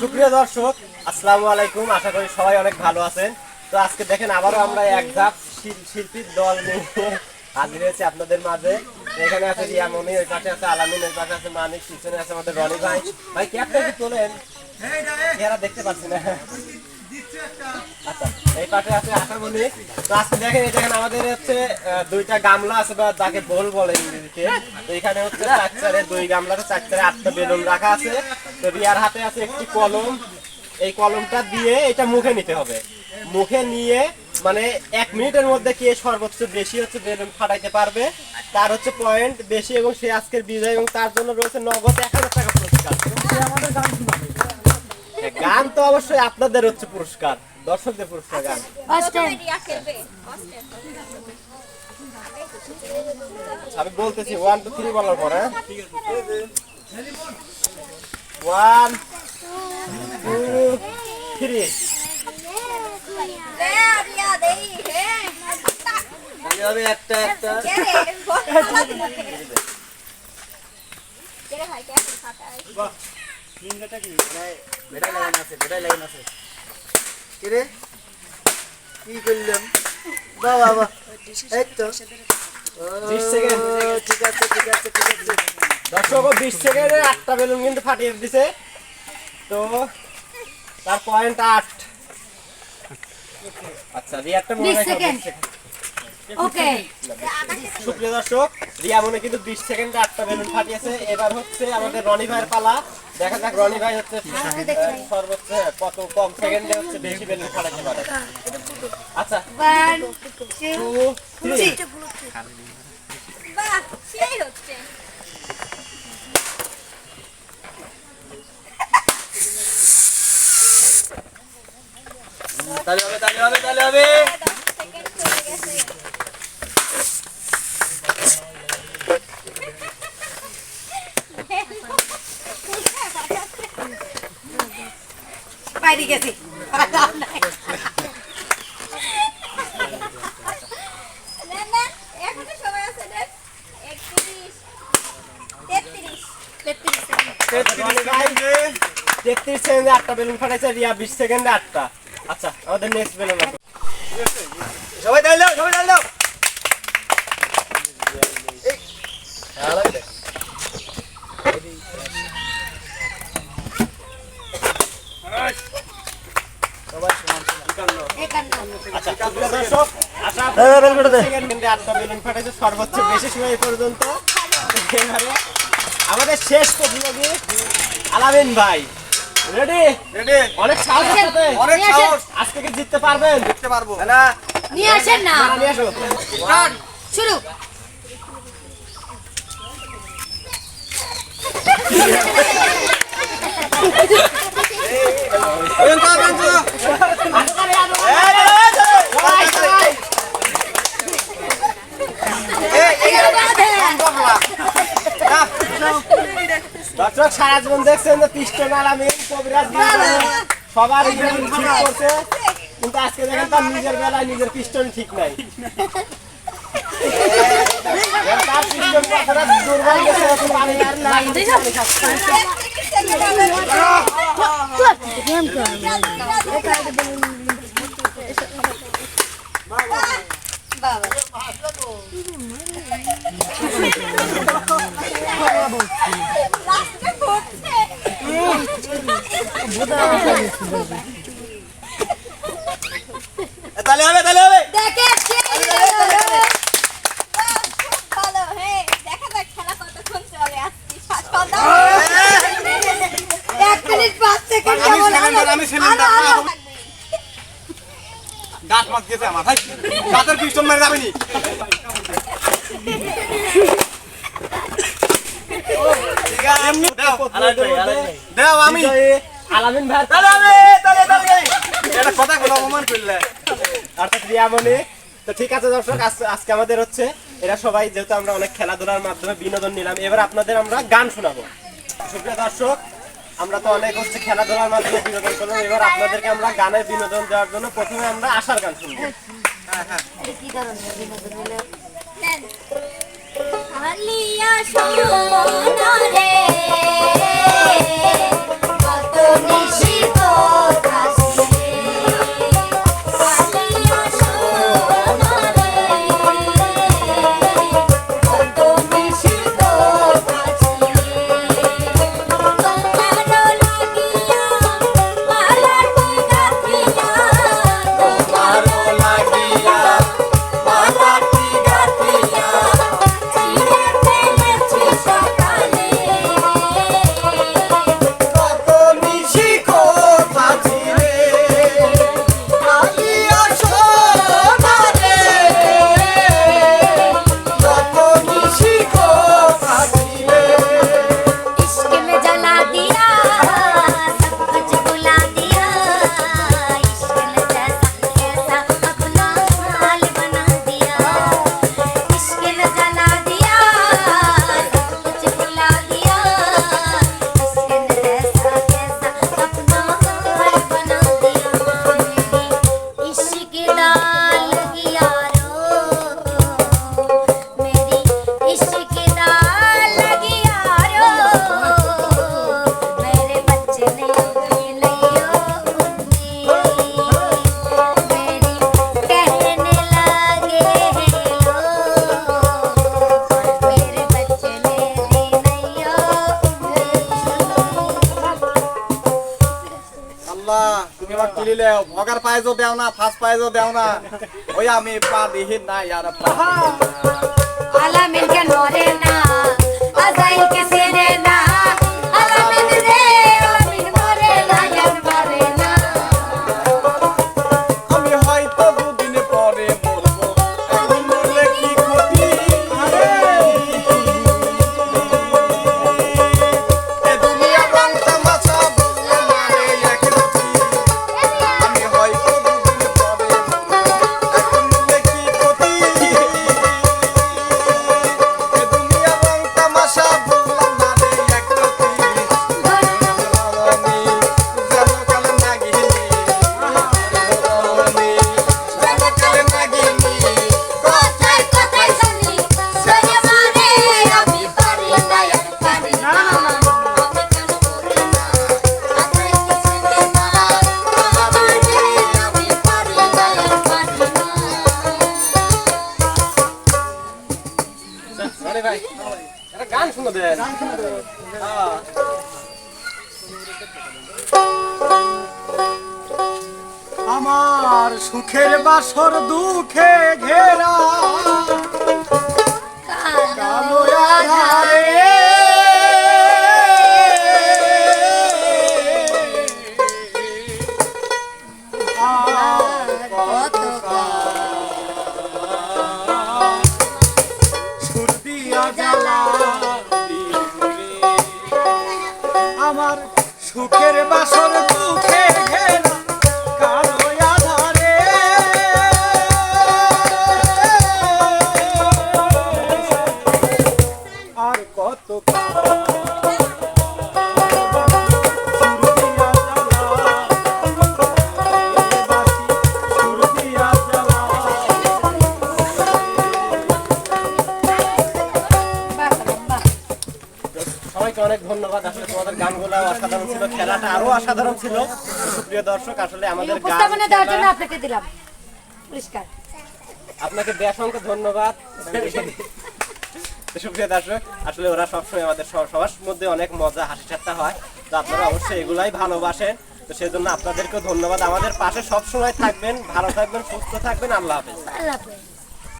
সুপ্রিয় দর্শক, আসসালামু আলাইকুম। আশা করি সবাই অনেক ভালো আছেন। তো আজকে দেখেন, আবারও আমরা এক ধাপ শিল্পীর দল নিয়ে হাজির হয়েছি আপনাদের মাঝে। এখানে আছে রিয়ামনি ওই পাশে আছে আলামিন, ওই পাশে আছে মানিক, পিছনে আছে আমাদের রনি ভাই। ভাই ক্যাপটা কি তোলেন? চেহারা দেখতে পাচ্ছি না। আচ্ছা এই পাশে আছে তো আজকে দেখেন আমাদের হচ্ছে দুইটা গামলা আছে বা যাকে বোল বলে ইংরেজিতে। এখানে হচ্ছে দুই গামলাতে চারচারে আটটা বেলুন রাখা আছে। রিয়ার হাতে আছে একটি কলম এই কলমটা দিয়ে এটা মুখে নিতে হবে। মুখে নিয়ে মানে এক মিনিটের মধ্যে কে সর্বোচ্চ বেশি হচ্ছে বেলুন ফাটাইতে পারবে তার হচ্ছে পয়েন্ট বেশি এবং সে আজকের বিজয় এবং তার জন্য রয়েছে নগদ এক হাজার টাকা পুরস্কার। হ্যাঁ, গান তো অবশ্যই আপনাদের হচ্ছে পুরস্কার দর্শকদের পুরস্কার গান। আমি বলতেছি ওয়ান টু থ্রি বলার পরে। ওয়ান টু থ্রি কে বল কে রে ভাই কে? ফাটাই কিরে কি করলাম? বাহ বাহ বাহ। এই তো। ও, 20 সেকেন্ড। ঠিক আছে ঠিক আছে ঠিক আছে। দর্শক সেকেন্ডে আটটা বেলুন কিন্তু ফাটিয়ে দিছে। তো তার পয়েন্ট আট। আচ্ছা রিয়ারটা মনে বিশ রাখো, সেকেন্ড। 20 সেকেন্ড। ওকে। সুপ্রিয় দর্শক রিয়া মনে কিন্তু বিশ সেকেন্ডে আটটা বেলুন ফাটিয়েছে। এবার হচ্ছে আমাদের রনি ভাইয়ের পালা। দেখা যাক রনি ভাই হচ্ছে সর্বোচ্চ কত কম সেকেন্ডে হচ্ছে বেশি বেলুন ফাটাতে পারে। আচ্ছা টু থ্রি বাহ সেই হচ্ছে। তাহলে হবে তাহলে হবে তাহলে হবে। দশ সেকেন্ড চলে গেছে বাইরে গেছি। না না এখনও সময় আছে রে 31 33 রনি ভাই তেত্রিশ সেকেন্ডে আটটা বেলুন ফাটাইছে রিয়া বিশ সেকেন্ডে আটটা। আচ্ছা আমাদের নেক্সট বেলুন সবাই তাহলে দাও সবাই তাহলে দাও? আচ্ছা, বেলুন ফাটাইছে সর্বোচ্চ বেশি সময় পর্যন্ত। আমাদের শেষ প্রতিযোগী আলামিন ভাই। রেডি রেডি অনেক সাহস আছে অনেক। সাহস। আজকে কি জিততে পারবেন? দেখতে পারব। না নিয়ে আসেন না। না, নিয়ে আসো। শুরু। দর্শক সারা জীবন দেখছেন যে পিস্টন আলামিন কবিরাজ বিজয়, সবার ঠিক করছে কিন্তু আজকে দেখেন তার নিজের বেলায় নিজের পিস্টন ঠিক নাই তার পিস্টন কথাটা দুর্বল গেছে আমি আর নাই পড়ছে তাহলে হবে তাহলে হবে আমি সিলিন্ডার গেছে আমার ভাই দাঁতের পিস্টন মেরে যাবেনি। এমনি দাও। দাও আমি। আলামিন ভাই। তাহলে হবে তাহলে তাহলে এটা কথা কোনো অপমান করলে। অর্থাৎ রিয়ামণি। তো ঠিক আছে দর্শক আজকে আমাদের হচ্ছে এরা সবাই যেহেতু আমরা অনেক খেলাধুলার মাধ্যমে বিনোদন নিলাম এবার আপনাদের আমরা গান শোনাবো। সুপ্রিয় দর্শক আমরা তো অনেক হচ্ছে খেলাধুলার মাধ্যমে বিনোদন করলাম। এবার আপনাদেরকে আমরা গানের বিনোদন দেওয়ার জন্য প্রথমে আমরা আশার গান শুনব। কি ধরনের বিনোদন হলো আলিয়া লেও ভগার পায়েজও দেও না ফাঁস পায়েজও দেও না। ওই আমি পা দিহি না ইয়ার আলামিন কে নরে না, আজাইল কে আমার সুখের বাসর দুঃখে ঘেরা। কালো ধন্যবাদ। আসলে তোমাদের গানগুলো অসাধারণ ছিল খেলাটা আরও অসাধারণ ছিল। সুপ্রিয় দর্শক আসলে আমাদের উপস্থাপনা দেওয়ার জন্য আপনাকে দিলাম। পুরস্কার। আপনাকে বেসংখ্য ধন্যবাদ। সুপ্রিয় দর্শক আসলে ওরা সবসময় আমাদের সব- সবার মধ্যে অনেক মজা হাসি ঠাট্টা হয়। তো আপনারা অবশ্যই এগুলাই ভালোবাসেন। তো সেজন্য আপনাদেরকেও ধন্যবাদ। আমাদের পাশে সবসময় থাকবেন ভালো থাকবেন সুস্থ থাকবেন। আল্লাহ হাফেজ। আল্লাহ হাফেজ।